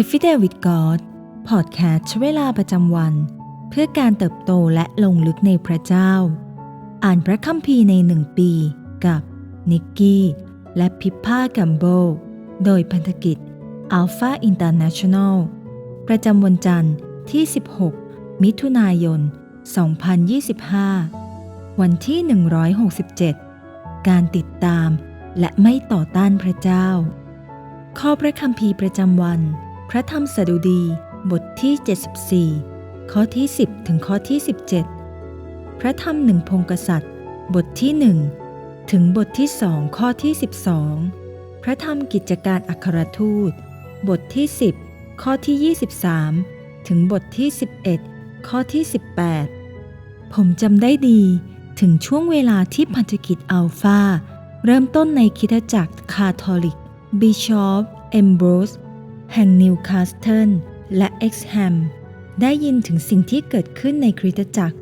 e f f i d a y with God พอดแคสต์ใช้เวลาประจำวัน เพื่อการเติบโตและลงลึกในพระเจ้า อ่านพระคัมภีร์ในหนึ่งปี กับนิกกี้ และพิพพากัมโบ โดยพันธกิจ Alpha International ประจำวันจันทร์ที่ 16 มิถุนายน 2025 วันที่ 167 การติดตามและไม่ต่อต้านพระเจ้า ข้อพระคัมภีร์ประจำวัน ระธรรมสดุดีบทที่ 74 ข้อที่ 10 ถึงข้อที่ 17 พระธรรมหนึ่งพงกษัตริย์ บทที่1ถึงบทที่สองข้อที่ 12 พระธรรมกิจการอัครทูต บทที่ 10 ข้อที่ 23 ถึงบทที่ 11 ข้อที่ 18 ผมจำได้ดีถึงช่วงเวลาที่พันธกิจอัลฟาเริ่มต้นในคริสตจักรคาทอลิก บิชอป เอมโบรส แห่งนิวคาสเทิลและเอ็กซ์แฮมได้ยินถึงสิ่งที่เกิดขึ้นในคริสตจักร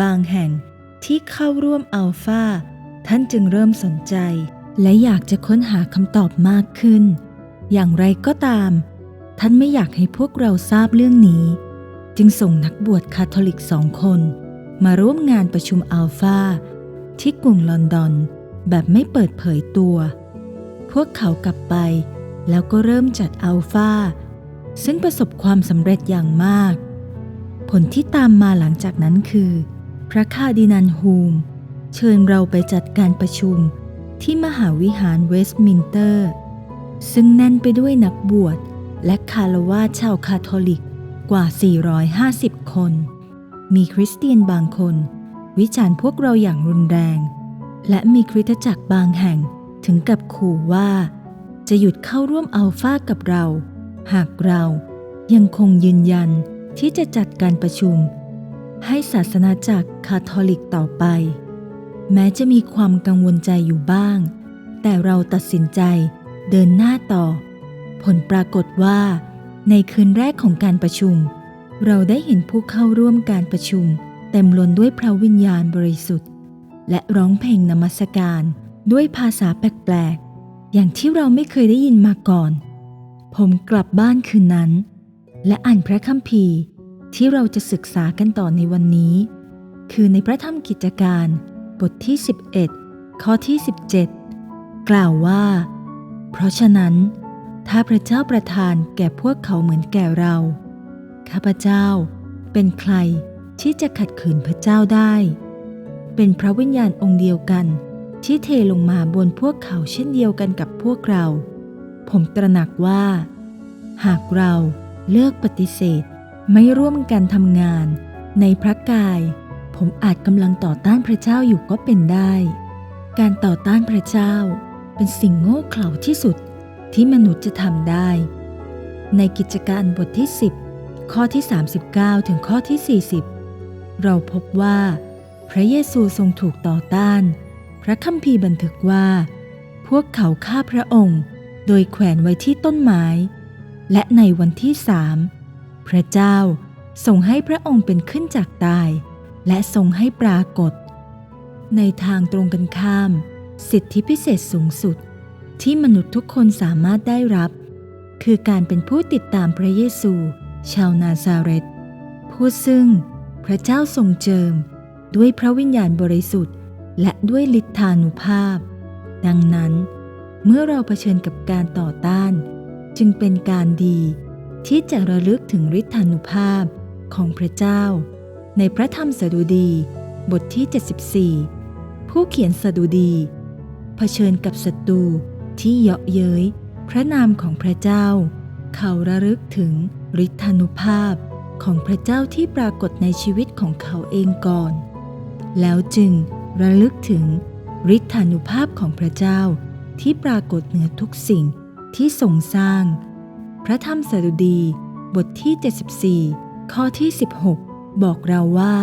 บางแห่งที่เข้าร่วมอัลฟาท่านจึงเริ่มสนใจ และอยากจะค้นหาคำตอบมากขึ้น อย่างไรก็ตาม ท่านไม่อยากให้พวกเราทราบเรื่องนี้ จึงส่งนักบวชคาทอลิกสองคน มาร่วมงานประชุมอัลฟาที่กรุงลอนดอน แบบไม่เปิดเผยตัว พวกเขากลับไป แล้วก็เริ่มจัดอัลฟาซึ่งประสบความสำเร็จอย่างมาก ผลที่ตามมาหลังจากนั้นคือ พระคาดินันฮูม เชิญเราไปจัดการประชุมที่มหาวิหารเวสต์มินเตอร์ ซึ่งแน่นไปด้วยนักบวชและคารวาชาวคาทอลิกกว่า 450 คน มีคริสเตียนบางคน วิจารณ์พวกเราอย่างรุนแรง และมีคริสตจักรบางแห่งถึงกับขู่ว่า จะหยุดเข้าร่วมอัลฟากับเรา หากเรายังคงยืนยันที่จะจัดการประชุม ให้ศาสนาจักรคาทอลิกต่อไป แม้จะมีความกังวลใจอยู่บ้าง แต่เราตัดสินใจเดินหน้าต่อ ผลปรากฏว่า ในคืนแรกของการประชุม เราได้เห็นผู้เข้าร่วมการประชุม เต็มล้นด้วยพระวิญญาณบริสุทธิ์ และร้องเพลงนมัสการด้วยภาษาแปลก อย่างที่เราไม่เคยได้ยินมาก่อน ผมกลับบ้านคืนนั้น และอ่านพระคัมภีร์ที่เราจะศึกษากันต่อในวันนี้ คือในพระธรรมกิจการ บทที่ 11 ข้อที่ 17 กล่าวว่า เพราะฉะนั้น ถ้าพระเจ้าประทานแก่พวกเขาเหมือนแก่เรา ข้าพเจ้าเป็นใครที่จะขัดขืนพระเจ้าได้ เป็นพระวิญญาณองค์เดียวกัน ที่เทลงมาบนพวกเขาเช่นเดียวกันกับพวกเรา ผมตระหนักว่า หากเราเลือกปฏิเสธไม่ร่วมกันทำงาน ในพระกาย ผมอาจกำลังต่อต้านพระเจ้าอยู่ก็เป็นได้ การต่อต้านพระเจ้าเป็นสิ่งโง่เขลาที่สุดที่มนุษย์จะทำได้ ในกิจการบทที่ 10 ข้อที่ 39 ถึงข้อที่ 40 เราพบว่า พระเยซูทรงถูกต่อต้าน พระคัมภีร์บันทึกว่า พวกเขาฆ่าพระองค์ โดยแขวนไว้ที่ต้นไม้ และในวันที่สามพระเจ้าทรงให้พระองค์เป็นขึ้นจากตาย และทรงให้ปรากฏ ในทางตรงกันข้าม สิทธิพิเศษสูงสุดที่มนุษย์ทุกคนสามารถได้รับ คือการเป็นผู้ติดตามพระเยซู ชาวนาซาเรตผู้ซึ่งพระเจ้าทรงเจิม ด้วยพระวิญญาณบริสุทธิ์ และด้วยฤทธานุภาพ ดังนั้น เมื่อเราเผชิญกับการต่อต้าน จึงเป็นการดีที่จะระลึกถึงฤทธานุภาพของพระเจ้า ในพระธรรมสดุดีบทที่ 74 ผู้เขียนสดุดี เผชิญกับศัตรูที่เยาะเย้ยพระนามของพระเจ้า เขาระลึกถึงฤทธานุภาพของพระเจ้าที่ปรากฏในชีวิตของเขาเองก่อน แล้วจึง ระลึกถึงฤทธานุภาพของพระเจ้าที่ปรากฏเหนือทุกสิ่งที่ทรงสร้าง พระธรรมสดุดี บทที่ 74 ข้อที่ 16 บอกเราว่า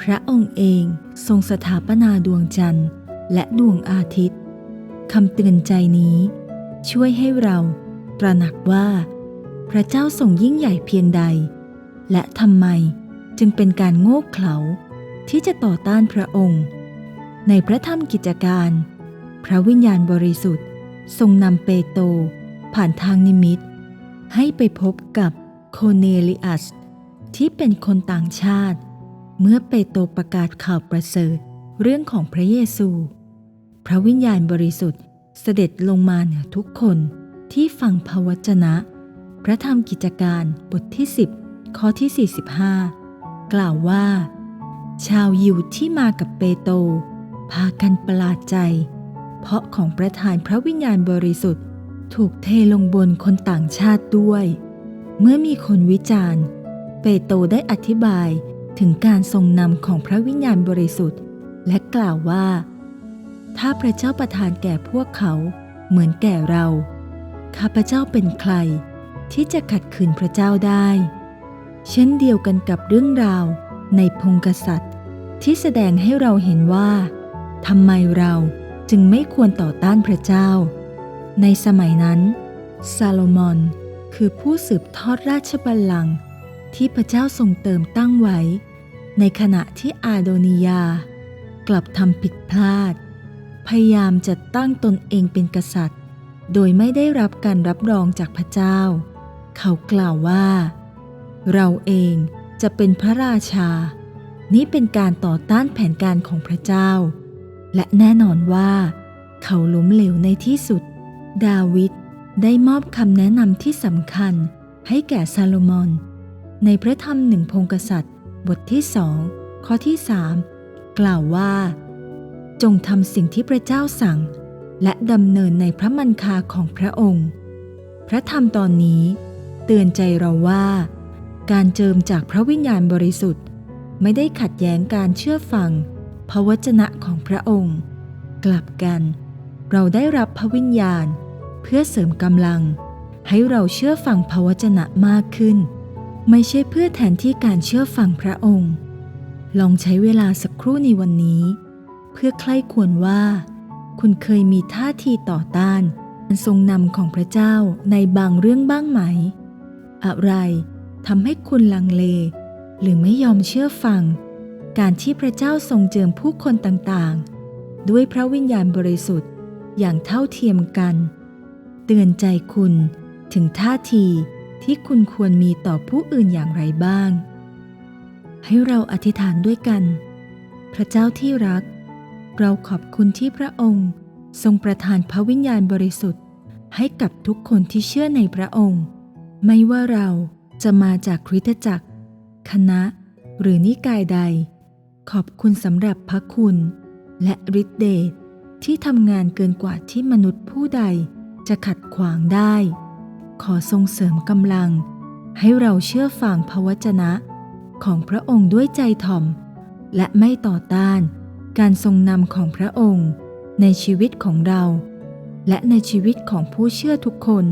พระองค์เองทรงสถาปนาดวงจันทร์ และดวงอาทิตย์คำเตือนใจนี้ ช่วยให้เราตระหนักว่า พระเจ้าทรงยิ่งใหญ่เพียงใด และทำไมจึงเป็นการโง่เขลาที่จะต่อต้านพระองค์ ในพระธรรมกิจการ พระวิญญาณบริสุทธิ์ ทรงนำเปโตรผ่านทางนิมิต ให้ไปพบกับโคเนลิอัส ที่เป็นคนต่างชาติ เมื่อเปโตรประกาศข่าวประเสริฐเรื่องของพระเยซู พระวิญญาณบริสุทธิ์เสด็จลงมาเหนือทุกคนที่ฟังพระวจนะ พระธรรมกิจการบทที่ 10 ข้อที่ 45 กล่าวว่า ชาวยิวที่มากับเปโตร พากันประหลาดใจ เพราะของประทานพระวิญญาณบริสุทธิ์ ถูกเทลงบนคนต่างชาติด้วย เมื่อมีคนวิจารณ์ เปโตรได้อธิบายถึงการทรงนำของพระวิญญาณบริสุทธิ์ และกล่าวว่า ถ้าพระเจ้าประทานแก่พวกเขาเหมือนแก่เรา ข้าพระเจ้าเป็นใคร ที่จะขัดขืนพระเจ้าได้ เช่นเดียวกันกับเรื่องราวในพงกษัตริย์ ที่แสดงให้เราเห็นว่า ทำไมเราจึงไม่ควรต่อต้านพระเจ้า ในสมัยนั้น ซาโลมอนคือผู้สืบทอดราชบัลลังก์ที่พระเจ้าทรงเติมตั้งไว้ ในขณะที่อาโดนียา กลับทำผิดพลาด พยายามจะตั้งตนเองเป็นกษัตริย์ โดยไม่ได้รับการรับรองจากพระเจ้า เขากล่าวว่า เราเองจะเป็นพระราชา นี่เป็นการต่อต้านแผนการของพระเจ้า และแน่นอนว่า เขาล้มเหลวในที่สุด ดาวิดได้มอบคำแนะนำที่สำคัญให้แก่ซาโลมอน ในพระธรรมหนึ่งพงกษัตริย์ บทที่สองข้อที่สามกล่าวว่า จงทำสิ่งที่พระเจ้าสั่ง และดำเนินในพระมันคาของพระองค์ พระธรรมตอนนี้ เตือนใจเราว่า การเจิมจากพระวิญญาณบริสุทธิ์ ไม่ได้ขัดแย้งการเชื่อฟัง พระวจนะของพระองค์ กลับกัน เราได้รับพระวิญญาณ เพื่อเสริมกำลัง ให้เราเชื่อฟังพระวจนะมากขึ้น ไม่ใช่เพื่อแทนที่การเชื่อฟังพระองค์ ลองใช้เวลาสักครู่ในวันนี้ เพื่อใคร่ควรว่า คุณเคยมีท่าทีต่อต้านการทรงนำของพระเจ้าในบางเรื่องบ้างไหม อะไรทำให้คุณลังเล หรือไม่ยอมเชื่อฟัง การที่พระเจ้าทรงเจิมผู้คนต่างๆ ด้วยพระวิญญาณบริสุทธิ์อย่างเท่าเทียมกัน เตือนใจคุณถึงท่าทีที่คุณควรมีต่อผู้อื่นอย่างไรบ้าง ให้เราอธิษฐานด้วยกัน พระเจ้าที่รัก เราขอบคุณที่พระองค์ ทรงประทานพระวิญญาณบริสุทธิ์ ให้กับทุกคนที่เชื่อในพระองค์ ไม่ว่าเราจะมาจากคริสตจักร คณะ หรือนิกายใด ขอบคุณสำหรับพระคุณ และฤทธิเดชที่ทำงานเกินกว่าที่มนุษย์ผู้ใดจะขัดขวางได้ ขอทรงเสริมกำลัง ให้เราเชื่อฟังพระวจนะ ของพระองค์ด้วยใจถ่อม และไม่ต่อต้าน การทรงนำของพระองค์ในชีวิตของเรา และในชีวิตของผู้เชื่อทุกคน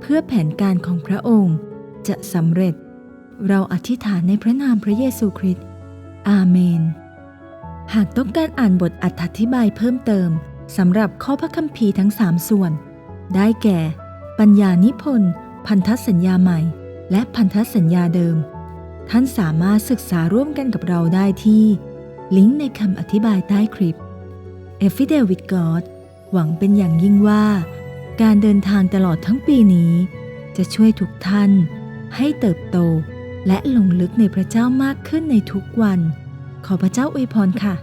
เพื่อแผนการของพระองค์จะสำเร็จ เราอธิษฐานในพระนามพระเยซูคริสต์ อาเมน หากต้องการอ่านบทอธิบายเพิ่มเติมสำหรับข้อพระคัมภีร์ทั้ง3ส่วน ได้แก่ ปัญญานิพนธ์ พันธสัญญาใหม่ และพันธสัญญาเดิม ท่านสามารถศึกษาร่วมกันกับเราได้ที่ ลิงก์ในคำอธิบายใต้คลิป e f i d e l with God หวังเป็นอย่างยิ่งว่า การเดินทางตลอดทั้งปีนี้ จะช่วยทุกท่านให้เติบโต และหลงลึกในพระเจ้ามากขึ้นในทุกวัน ขอพระเจ้าอวยพรค่ะ